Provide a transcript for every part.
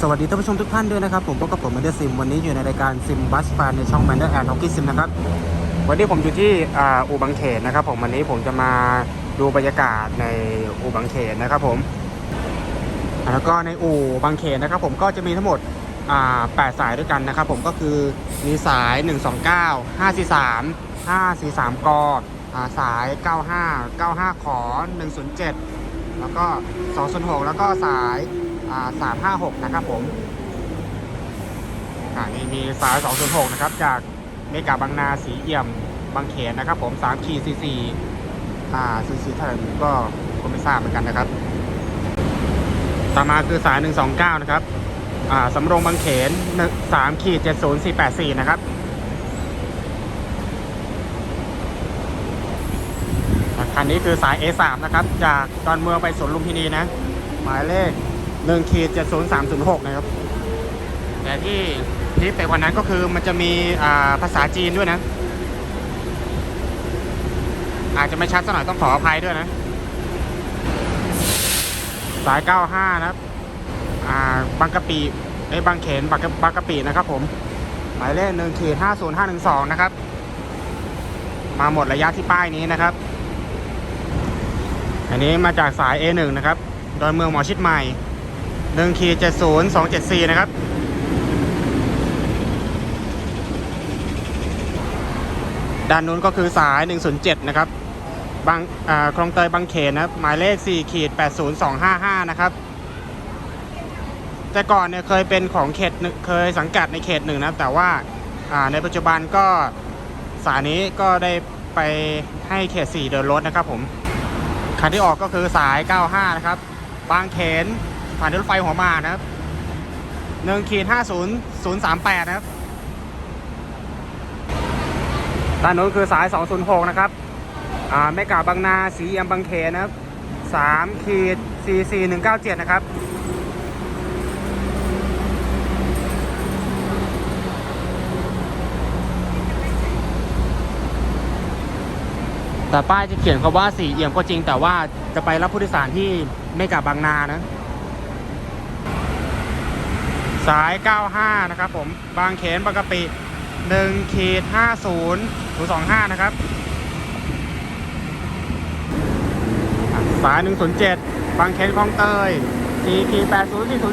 สวัสดีท่านผู้ชมทุกท่านด้วยนะครับ ผมพบกับผมแมนเดอร์ซิมวันนี้อยู่ในรายการซิมบัสฟานในช่องแมนเดอร์แอนด์ฮอกกี้ซิมนะครับ วันนี้ผมอยู่ที่อู่บางเขนนะครับ ผมวันนี้ผมจะมาดูบรรยากาศในอู่บางเขนนะครับผม แล้วก็ในอู่บางเขนนะครับ ผมก็จะมีทั้งหมดอ่า8สายด้วยกันนะครับ ผมก็คือมีสาย 129 543 543กอสาย 95 95 ขอ 107 แล้วก็ 206 แล้วก็สาย อ่า356นะครับผมอ่านี่มีสาย206นหกนะครับ จากเมกาบางนาสีเอี่ยมบางเขนนะครับ ผม3ขีด44อ่า44เท่าไหร่ก็ก็ไม่ทราบเหมือนกันนะครับ ต่อมาคือสาย129นะครับอ่าสำโรงบางเขน3ขีด70484นะครับคันนี้คือสาย A3 นะครับ จากดอนเมืองไปสวนลุมพินีนะ หมายเลข 1ขีด70306นย์สามศูนย์หกนะครับ แต่ที่ที่ไปกว่านั้นก็คือมันจะมีภาษาจีนด้วยนะ อาจจะไม่ชัดสักหน่อยต้องขออภัยด้วยนะ สาย 95 นะครับบางกะปิไอ้บางเขนบางกะบางกะปินะครับ ผมหมายเลข1ขีด50512นะครับ มาหมดระยะที่ป้ายนี้นะครับ อันนี้มาจากสาย A1 นะครับ โดอนเมืองหมอชิดใหม่ 1ขีด70274นะครับ ด้านนู้นก็คือสาย 107 นะครับบางคลองเตยบางเขนนะครับหมายเลข4ขีด80255 นะครับ แต่ก่อนเนี่ยเคยเป็นของเขตหนึ่งเคยสังกัดในเขตหนึ่งนะครับแต่ว่าอ่าในปัจจุบันก็สายนี้ก็ได้ไปให้เขต 4 เดินรถนะครับผมคันที่ออกก็คือสาย 95 นะครับ บางเขน ผ่านรถไฟหัวมานะครับ1ขีด50038นย์ศูนย์สามแปดนะครับด้านโน้นคือสาย 206 นะครับ อ่าแม่กาบางนา สีเอี่ยมบางเขนนะครับ3ขีด44197 นะครับ แต่ป้ายจะเขียนคำว่าสีเอี่ยมก็จริง แต่ว่าจะไปรับผู้โดยสารที่ไม่กลับบางนานะ สาย 95 นะครับผม บางเขนบางกะปิ1ขีด50 025 นะครับ สาย 107 บางเขนคลองเตย4ขีด80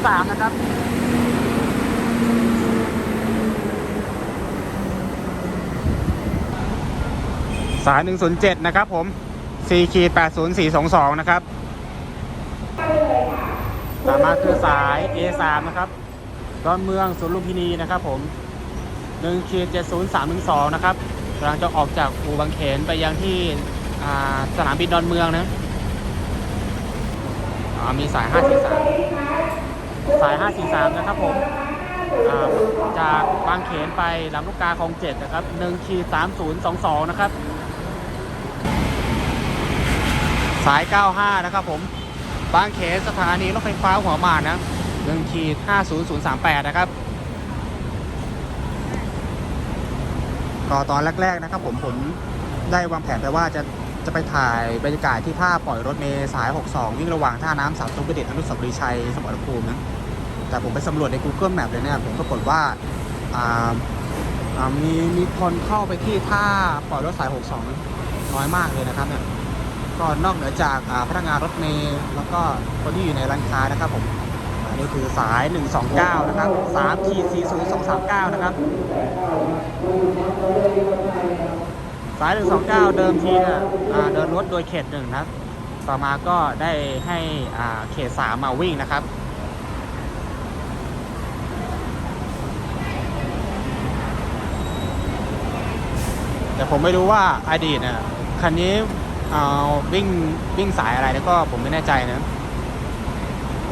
403 นะครับสาย 107 นะครับผม4ขีด80422 นะครับต่อมารถคือสาย A3 นะครับ ดอนเมืองสวนลุมพินีนะครับผม1ขีด70312นะครับกำลังจะออกจากอู่บางเขนไปยังที่สนามบินดอนเมืองนะอ่ามีสาย 543 สาย 543 นะครับผมอ่าจากบางเขนไปลำลูกกาคลองเจ็ดนะครับ1ขีด3022 นะครับ สาย 95 นะครับผม บางเขนสถานีรถไฟฟ้าหัวหมากนะ 1ขีด50038นะครับ ก็ตอนแรกๆนะครับผมผมได้วางแผนไปว่าจะจะไปถ่ายบรรยากาศที่ท่าปล่อยรถเมล์สาย 62 วิ่งระหว่างท่าน้ำสามตุ้มประดิษฐ์อนุสาวรีย์ชัยสมรภูมินะ แต่ผมไปสำรวจใน Google Map เลยเนี่ยผมปรากฏว่าาามีมีคนเข้าไปที่ท่าปล่อยรถสาย 62 น้อยมากเลยนะครับเนี่ยก็นอกเหนือจากพนักงานรถเมล์แล้วก็คนที่อยู่ในร้านค้านะครับผม นนี้คือสาย 129 นะครับ3ขีด40239 นะครับ สาย 129 เดิมทีเนี่ยเดินรถโดยเขตหนึ่งนะต่อมาก็ได้ให้เขต3มาวิ่งนะครับแต่ผมไม่รู้ว่าอดีตเนี่ยคันนี้เอาวิ่งวิ่งสายอะไรแล้วก็ผมไม่แน่ใจนะ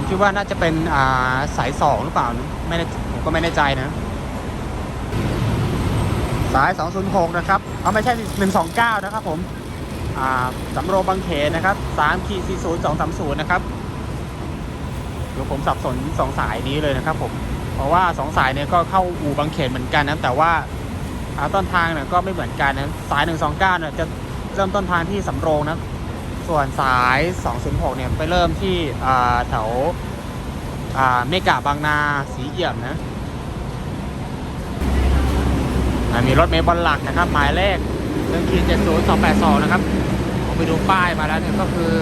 คิดว่าน่าจะเป็นอ่าสายสองหรือเปล่านะไม่แน่ผมก็ไม่แน่ใจนะ สาย 206 นะครับเอาไม่ใช่ 129 นะครับผมอ่าสำโรงบางเขนนะครับ3ขีด40230 นะครับเดี๋ยวผมสับสน2สายนี้เลยนะครับผมเพราะว่า2สายเนี่ยก็เข้าอู่บางเขนเหมือนกันนะแต่ว่าอ่าต้นทางเนี่ยก็ไม่เหมือนกันนะสาย 129เนี่ยจะเริ่มต้นทางที่สำโรงนะ ส่วนสาย 206 เนี่ยไปเริ่มที่แถวอ่าเมกาบางนาสีเอี่ยมนะ มีรถเมล์บอลหลักนะครับ หมายเลขหนึ่งขีดเจ็ดศูนย์สองแปดสองนะครับ ผมไปดูป้ายมาแล้วเนี่ยก็คือ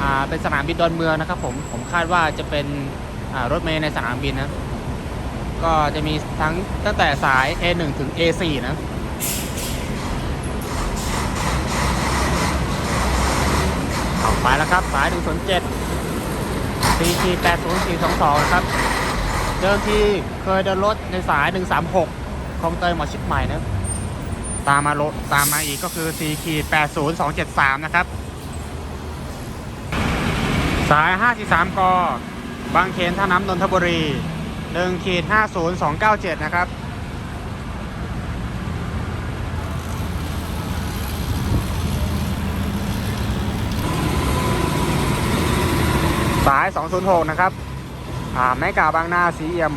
อเป็นสนามบินดอนเมืองนะครับผม ผมคาดว่าจะเป็นรถเมล์ในสนามบินนะ ก็จะมีทั้งตั้งแต่สาย A1 ถึง A4 นะ เอาไปแล้วครับสาย 107 CT 80422 นะครับ เดิมทีเคยเดินรถในสาย 136คลองเตยหมอชิดใหม่นะตามมารถตามมาอีกก็คือ CT 80273 นะครับ สาย 543กบางเขนท่าน้ำนนทบุรี1ขีด50297 นะครับ สาย 206 นะครับอ่าแม่กาบางนาสีเอี่ยม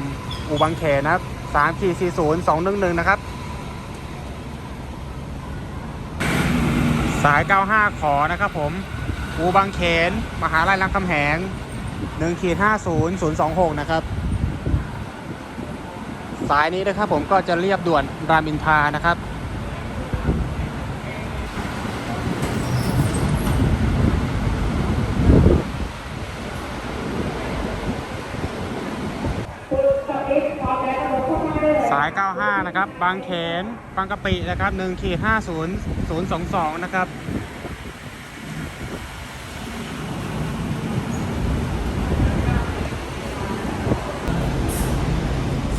อูบางเขนนะครับ3ขีด40 211 นะครับ สาย 95 ขอนะครับผม อูบางเขน มหาลัยรามคำแหง1ขีด50 026 นะครับ สายนี้นะครับผมก็จะเรียบด่วนรามอินทานะครับ 95 นะครับ บางเขนบางกะปินะครับ1ขีด50 022 นะครับ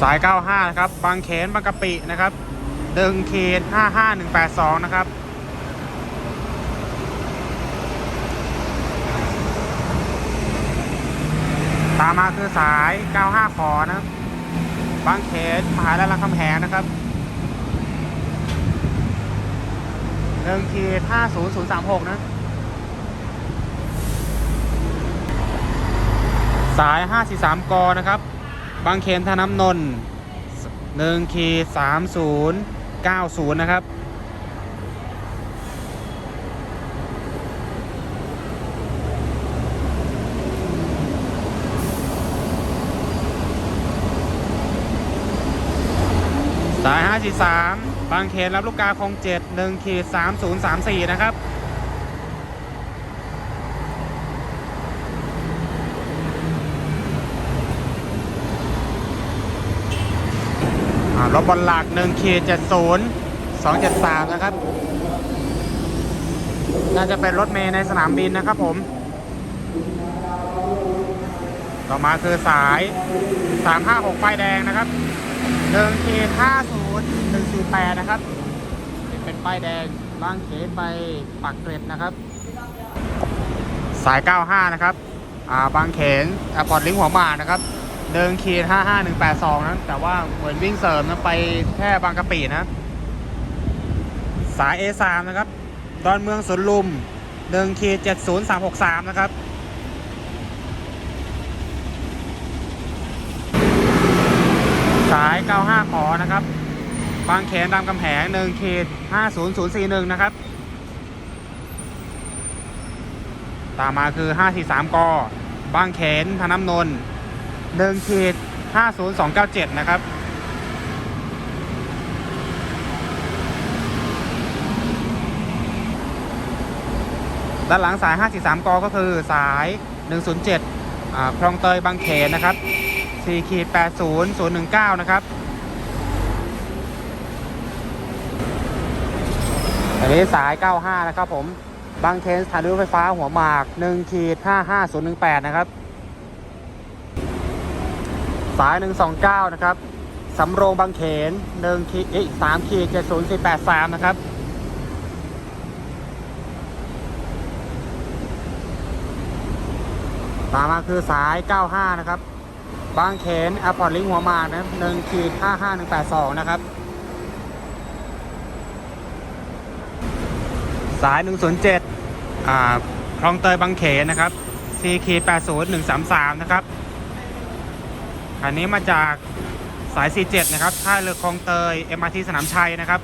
สาย 95 นะครับ บางเขน บางกะปิ นะครับ1ขีด55182 นะครับ ตามมาคือสาย 95 ขอนะครับ บางเขนมหาลัยรามคำแหงนะครับหนึ่งขีห้าศูนย์ศูนย์สามหกนะสาย 543 ก นะครับ บางเขนทาน้ำนนท์เก้าศูนย์นะครับ สาย 543 บางเขนรับลูกกาคลอง7 1ขีด3034 นะครับ รถบอลหลัก1ขีด70 273 นะครับ น่าจะเป็นรถเมย์ในสนามบินนะครับผม ต่อมาคือสาย 356ไฟแดงนะครับ1ขีด50 148 นะครับ เป็นป้ายแดงบางเขนไปปักเกร็ดนะครับ สาย 95 นะครับอ่าบางเขนแอร์พอร์ตลิงหัวหมากนะครับเดินขีด55182 นะ แต่ว่าเหมือนวิ่งเสริมนะไปแค่บางกะปินะ สาย A3 นะครับ ดอนเมืองสวนลุมเดินขีด70363 นะครับสาย 95ขอนะครับ บางเขนรามคำแหง1เขีด50041 นะครับ ตามมาคือ 543กบางเขนธน้ำนนท์1เขีด50297 นะครับด้านหลังสาย 543 ก ก็คือสาย 107คลองเตยบางเขนนะครับ4ขีด80019 นะครับ อันนี้สาย 95 นะครับผม บางเขนสถานีรถไฟฟ้าหัวหมาก1ขีด55018 นะครับ สาย 129 นะครับ สำโรงบางเขน1ขีดอ้ย3ขีด70483 นะครับ ตามมาคือสาย 95 นะครับ บางเขนแอร์พอร์ตลิงหัวหมากนะ1ขีด55182 นะครับ สาย 107อ่าคลองเตยบางเขนนะครับ CK 80133 นะครับอันนี้มาจากสาย 47 นะครับท่าเรือคลองเตย MRT สนามชัยนะครับ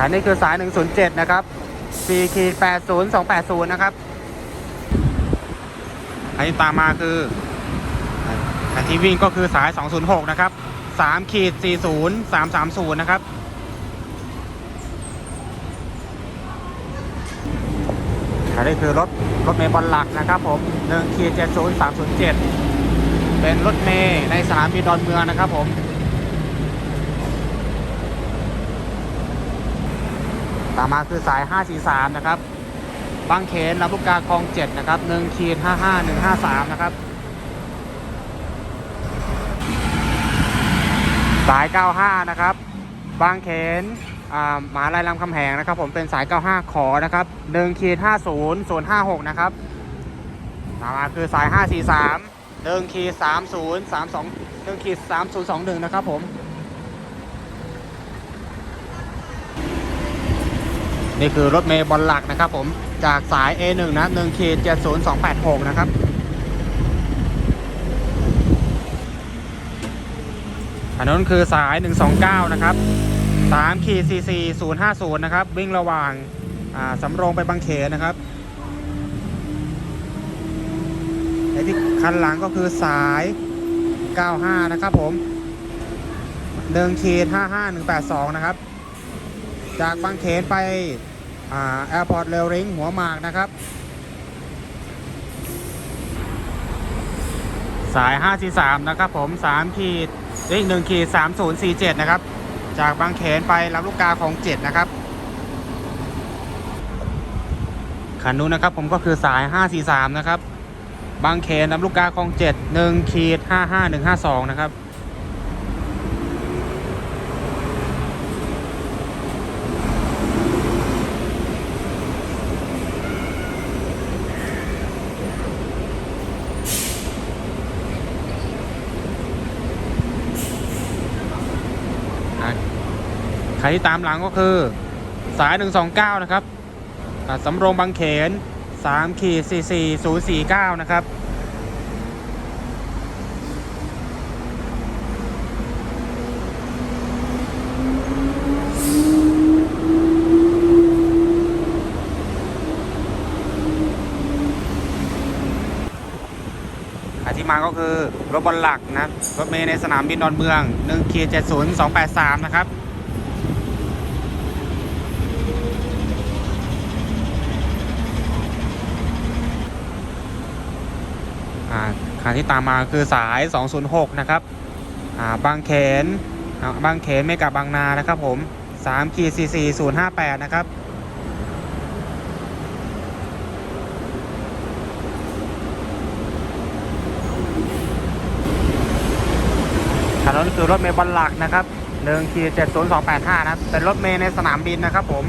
อันนี้คือสาย 107 นะครับ CK 80280 นะครับอันที่ตามมาคืออันที่วิ่งก็คือสาย 206 นะครับ3ขีด40 330 นะครับ อันนี้คือรถรถเมย์บอลหลักนะครับผม1ขีด70 307เป็นรถเมย์ในสนามบินดอนเมืองนะครับผมตามมาคือสาย 543 นะครับ บางเขนลำลูกกาคลอง 7 นะครับ1ขีด55 153 นะครับ สาย 95 นะครับ บางเขน อ่ามาลัยรามคำแหงนะครับ ผมเป็นสาย 95 ขอนะครับ1ขีด50 056 นะครับต่อมาคือสาย 543 1ขีด30 32 1ขีด3021 นะครับผม นี่คือรถเมย์บอลหลักนะครับผมจากสาย A1 นะ1ขีด70286 นะครับอันนั้นคือสาย 129 นะครับ 3ขีด44 050 นะครับ วิ่งระหว่างาสำโรงไปบางเขนนะครับไอที่คันหลังก็คือสาย 95 นะครับผม1ขีด55182 นะครับ จากบางเขนไปแอร์พอร์ตเรลริงหัวหมากนะครับ สาย 543 นะครับผม3ขีดเอ้ย1ขีด3047 นะครับ จากบางเขนไปลำลูกกาของเจ็ดนะครับคันนู้นนะครับผมก็คือสาย 543 นะครับ บางเขนลำลูกกาของ7 1ขีด55152 นะครับ ใครที่ตามหลังก็คือสาย 129 นะครับสำโรงบางเขน3ขีด44049 นะครับอาที่มาก็คือรถบอลหลักนะ รถเมล์ในสนามบินดอนเมือง1ขีด70 283 นะครับ คันที่ตามมาคือสาย 206 นะครับอ่าบางเขนบางเขนไม่กับบางนานะครับผม3ขีด44 058 นะครับคันนั้นคือรถเมล์บอลหลักนะครับ1ขีด70285 นะเป็นรถเมล์ในสนามบินนะครับผม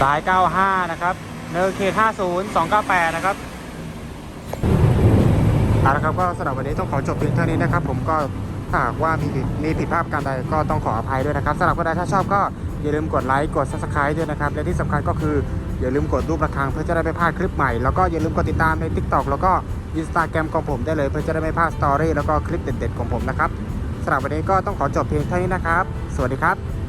สาย 95 นะครับ 1ขีด50 298นย์สองเก้าแปดนะครับเอาละครับก็สำหรับวันนี้ต้องขอจบเพียงเท่านี้นะครับ ผมก็หากว่ามีผิดมีผิดพลาดการใดก็ต้องขออภัยด้วยนะครับสำหรับคนใดถ้าชอบก็อย่าลืมกดไลค์กด subscribe ด้วยนะครับ และที่สำคัญก็คืออย่าลืมกดรูประฆังเพื่อจะได้ไม่พลาดคลิปใหม่แล้วก็อย่าลืมกดติดตามใน TikTok แล้วก็ Instagram ของผมได้เลยเพื่อจะได้ไม่พลาดสตอรี่แล้วก็คลิปเด็ดๆของผมนะครับสำหรับวันนี้ก็ต้องขอจบเพียงเท่านี้นะครับ สวัสดีครับ